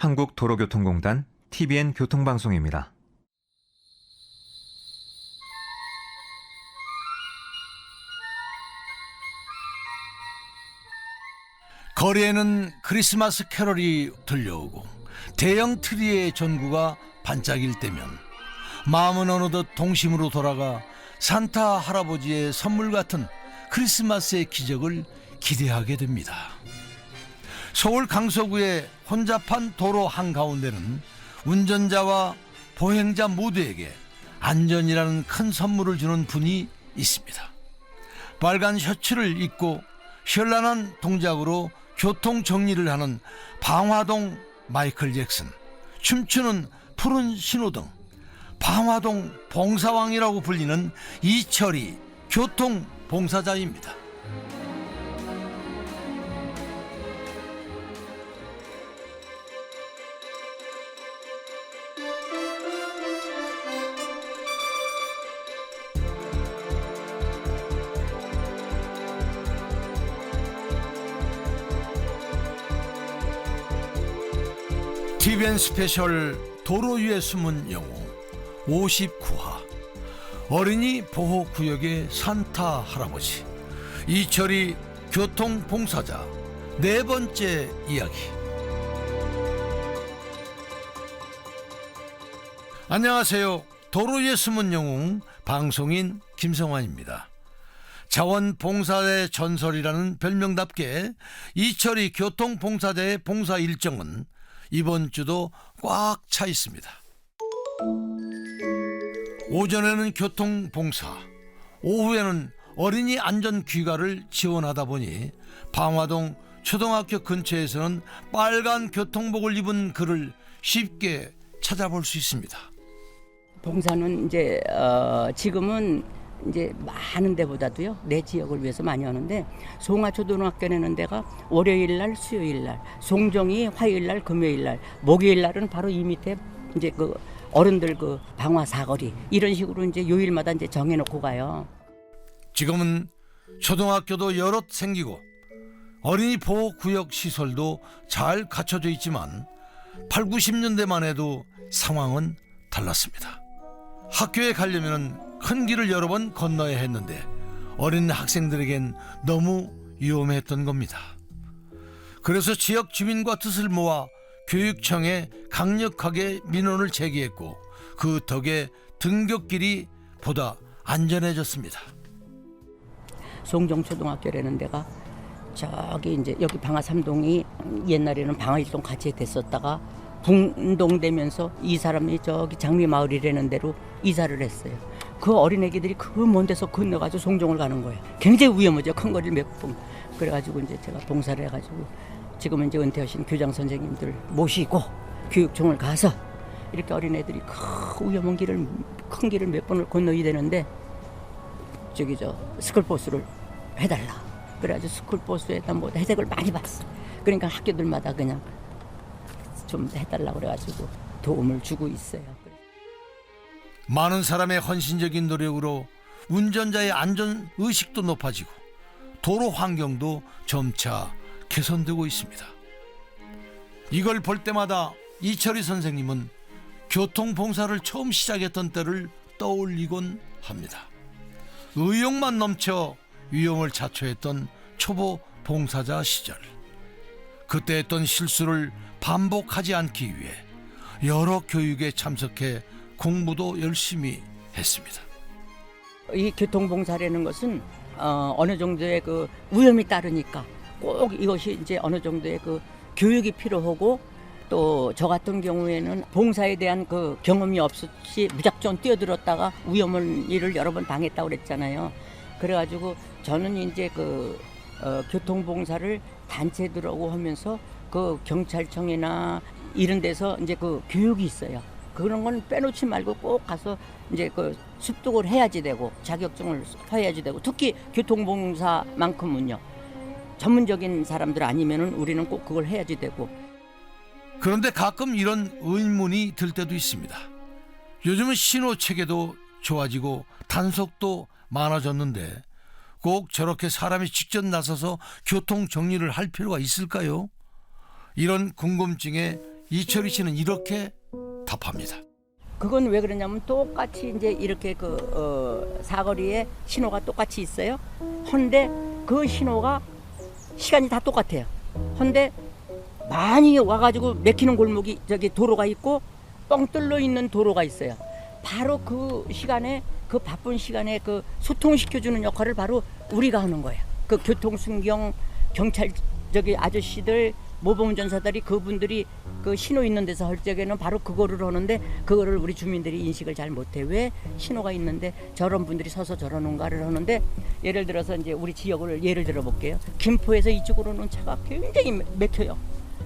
한국도로교통공단 TBN 교통방송입니다. 거리에는 크리스마스 캐럴이 들려오고 대형 트리의 전구가 반짝일 때면 마음은 어느덧 동심으로 돌아가 산타 할아버지의 선물 같은 크리스마스의 기적을 기대하게 됩니다. 서울 강서구의 혼잡한 도로 한가운데는 운전자와 보행자 모두에게 안전이라는 큰 선물을 주는 분이 있습니다. 빨간 셔츠를 입고 현란한 동작으로 교통 정리를 하는 방화동 마이클 잭슨, 춤추는 푸른 신호등, 방화동 봉사왕이라고 불리는 이철이 교통 봉사자입니다. TVN 스페셜 도로 위의 숨은 영웅 59화. 어린이 보호 구역의 산타 할아버지 이철이 교통 봉사자 네 번째 이야기. 안녕하세요. 도로 위의 숨은 영웅 방송인 김성환입니다. 자원봉사의 전설이라는 별명답게 이철이 교통봉사자의 봉사 일정은 이번 주도 꽉 차 있습니다. 오전에는 교통 봉사, 오후에는 어린이 안전 귀가를 지원하다 보니 방화동 초등학교 근처에서는 빨간 교통복을 입은 그를 쉽게 찾아볼 수 있습니다. 봉사는 이제 어, 지금은 이제 많은 데보다도요 내 지역을 위해서 많이 하는데 송화 초등학교 내는 데가 월요일 날 수요일 날 송정이 화요일 날 금요일 날 목요일 날은 바로 이 밑에 이제 그 어른들 그 방화 사거리 이런 식으로 이제 요일마다 이제 정해놓고 가요. 지금은 초등학교도 여럿 생기고 어린이 보호 구역 시설도 잘 갖춰져 있지만 8, 90년대만 해도 상황은 달랐습니다. 학교에 가려면 큰 길을 여러 번 건너야 했는데 어린 학생들에겐 너무 위험했던 겁니다. 그래서 지역 주민과 뜻을 모아 교육청에 강력하게 민원을 제기했고 그 덕에 등굣길이 보다 안전해졌습니다. 송정 초등학교라는 데가 저기 이제 여기 방화 삼동이 옛날에는 방화 일동 같이 됐었다가 분동되면서 이 사람이 저기 장미 마을이라는 데로 이사를 했어요. 그 어린 애기들이 그 먼 데서 건너가지고 송정을 가는 거예요. 굉장히 위험하죠. 큰 거리를 몇 분. 그래가지고 이제 제가 봉사를 해가지고 지금은 이제 은퇴하신 교장 선생님들 모시고 교육청을 가서 이렇게 어린 애들이 큰 위험한 길을 큰 길을 몇 번을 건너야 되는데 저기 저 스쿨버스를 해달라. 그래가지고 스쿨버스에다 뭐 혜택을 많이 받았어. 그러니까 학교들마다 그냥 좀 해달라 그래가지고 도움을 주고 있어요. 많은 사람의 헌신적인 노력으로 운전자의 안전 의식도 높아지고 도로 환경도 점차 개선되고 있습니다. 이걸 볼 때마다 이철희 선생님은 교통봉사를 처음 시작했던 때를 떠올리곤 합니다. 의욕만 넘쳐 위험을 자초했던 초보 봉사자 시절. 그때 했던 실수를 반복하지 않기 위해 여러 교육에 참석해 공부도 열심히 했습니다. 이 교통봉사라는 것은 어, 어느 정도의 그 위험이 따르니까 꼭 이것이 이제 어느 정도의 그 교육이 필요하고 또 저 같은 경우에는 봉사에 대한 그 경험이 없이 무작정 뛰어들었다가 위험한 일을 여러 번 당했다고 그랬잖아요. 그래가지고 저는 이제 그 어, 교통봉사를 단체들하고 하면서 그 경찰청이나 이런 데서 이제 그 교육이 있어요. 그런 건 빼놓지 말고 꼭 가서 이제 그 습득을 해야지 되고 자격증을 해야지 되고 특히 교통봉사만큼은요 전문적인 사람들 아니면은 우리는 꼭 그걸 해야지 되고 그런데 가끔 이런 의문이 들 때도 있습니다. 요즘은 신호 체계도 좋아지고 단속도 많아졌는데 꼭 저렇게 사람이 직접 나서서 교통 정리를 할 필요가 있을까요? 이런 궁금증에 이철희 씨는 이렇게 답합니다. 그건 왜 그러냐면 똑같이 이제 이렇게 그 어, 사거리에 신호가 똑같이 있어요. 헌데 그 신호가 시간이 다 똑같아요. 헌데 많이 와가지고 막히는 골목이 저기 도로가 있고 뻥 뚫려 있는 도로가 있어요. 바로 그 시간에 그 바쁜 시간에 그 소통시켜주는 역할을 바로 우리가 하는 거예요. 그 교통순경 경찰 저기 아저씨들 모범운전사들이 그분들이 그 신호 있는 데서 할 적에는 바로 그거를 하는데 그거를 우리 주민들이 인식을 잘 못해. 왜? 신호가 있는데 저런 분들이 서서 저러는가를 하는데 예를 들어서 이제 우리 지역을 예를 들어 볼게요. 김포에서 이쪽으로는 차가 굉장히 막혀요.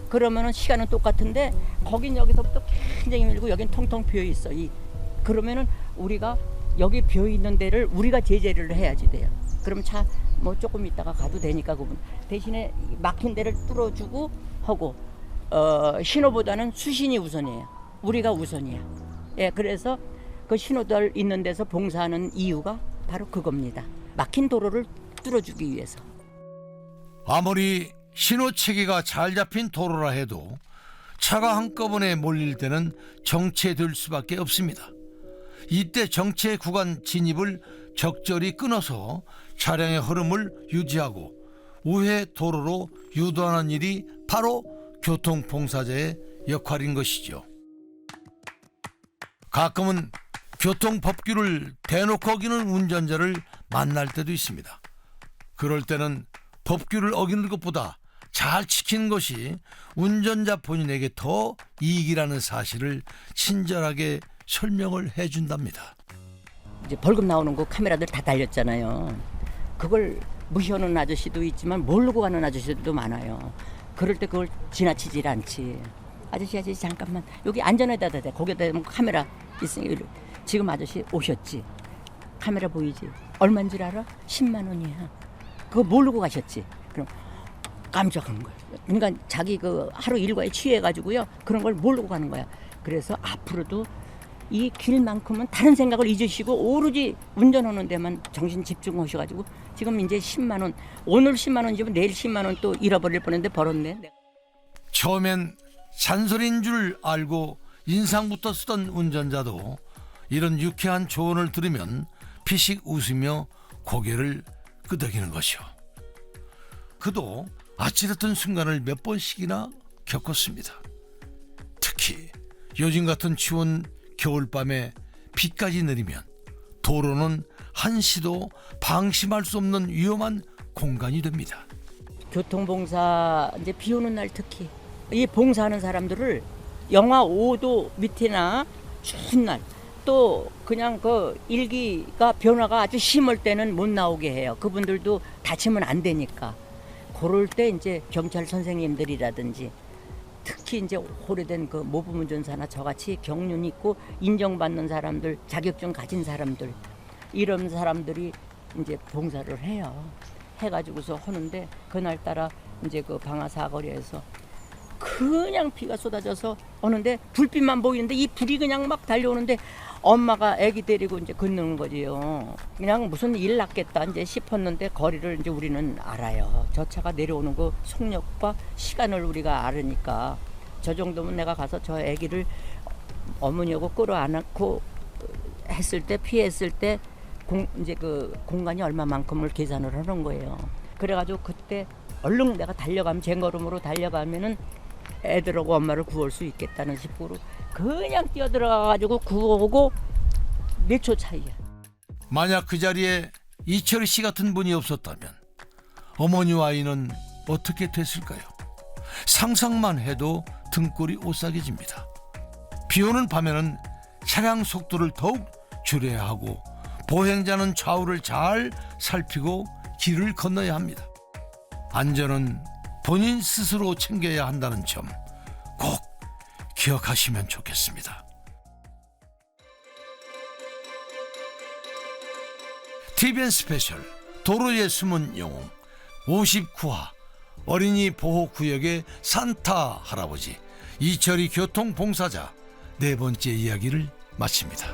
그러면은 시간은 똑같은데 거긴 여기서부터 굉장히 밀고 여긴 통통 비어 있어. 이 그러면은 우리가 여기 비어 있는 데를 우리가 제재를 해야지 돼요. 그럼 차 뭐 조금 있다가 가도 되니까 그분 대신에 이 막힌 데를 뚫어주고 하고 어, 신호보다는 수신이 우선이에요. 우리가 우선이야. 예, 그래서 그 신호들 있는 데서 봉사하는 이유가 바로 그겁니다. 막힌 도로를 뚫어주기 위해서. 아무리 신호 체계가 잘 잡힌 도로라 해도 차가 한꺼번에 몰릴 때는 정체될 수밖에 없습니다. 이때 정체 구간 진입을 적절히 끊어서 차량의 흐름을 유지하고 우회 도로로 유도하는 일이 바로 교통봉사자의 역할인 것이죠. 가끔은 교통법규를 대놓고 어기는 운전자를 만날 때도 있습니다. 그럴 때는 법규를 어기는 것보다 잘 지키는 것이 운전자 본인에게 더 이익이라는 사실을 친절하게 설명을 해준답니다. 이제 벌금 나오는 거 카메라들 다 달렸잖아요. 그걸 무시하는 아저씨도 있지만 모르고 가는 아저씨들도 많아요. 그럴 때 그걸 지나치질 않지. 아저씨 아저씨 잠깐만 여기 안전에다 대 거기다 대면 카메라 있으니 지금 아저씨 오셨지. 카메라 보이지? 얼마인 줄 알아? 10만 원이야. 그거 모르고 가셨지. 그럼 깜짝한 거야. 그러니까 자기 그 하루 일과에 취해가지고요 그런 걸 모르고 가는 거야. 그래서 앞으로도 이 길만큼은 다른 생각을 잊으시고 오로지 운전하는 데만 정신 집중하셔가지고 지금 이제 10만 원 오늘 10만 원이면 내일 10만 원 또 잃어버릴 뻔했는데 벌었네. 처음엔 잔소리인 줄 알고 인상부터 쓰던 운전자도 이런 유쾌한 조언을 들으면 피식 웃으며 고개를 끄덕이는 것이요. 그도 아찔했던 순간을 몇 번씩이나 겪었습니다. 특히 요즘 같은 추운 겨울밤에 비까지 내리면 도로는 한시도 방심할 수 없는 위험한 공간이 됩니다. 교통봉사 이제 비 오는 날 특히 이 봉사하는 사람들을 영하 5도 밑이나 추운 날 또 그냥 그 일기가 변화가 아주 심할 때는 못 나오게 해요. 그분들도 다치면 안 되니까. 그럴 때 이제 경찰 선생님들이라든지 특히 이제 오래된 그 모범 운전사나 저같이 경륜 있고 인정받는 사람들, 자격증 가진 사람들 이런 사람들이 이제 봉사를 해요. 해가지고서 하는데 그날 따라 이제 그 방아 사거리에서 그냥 비가 쏟아져서 오는데 불빛만 보이는데 이 불이 그냥 막 달려오는데 엄마가 아기 데리고 이제 걷는 거지요. 그냥 무슨 일 났겠다 이제 싶었는데 거리를 이제 우리는 알아요. 저 차가 내려오는 그 속력과 시간을 우리가 알으니까 저 정도면 내가 가서 저 아기를 어머니하고 끌어안고 했을 때 피했을 때 공, 이제 그 공간이 얼마만큼을 계산을 하는 거예요. 그래가지고 그때 얼른 내가 달려가면 쟁걸음으로 달려가면은 애들하고 엄마를 구할 수 있겠다는 식으로 그냥 뛰어들어가가지고 구하고 몇 초 차이야. 만약 그 자리에 이철희 씨 같은 분이 없었다면 어머니와 아이는 어떻게 됐을까요? 상상만 해도 등골이 오싹해집니다. 비 오는 밤에는 차량 속도를 더욱 줄여야 하고 보행자는 좌우를 잘 살피고 길을 건너야 합니다. 안전은 본인 스스로 챙겨야 한다는 점 꼭 기억하시면 좋겠습니다. TVN 스페셜 도로의 숨은 영웅 59화 어린이 보호구역의 산타 할아버지 이철이 교통봉사자 네 번째 이야기를 마칩니다.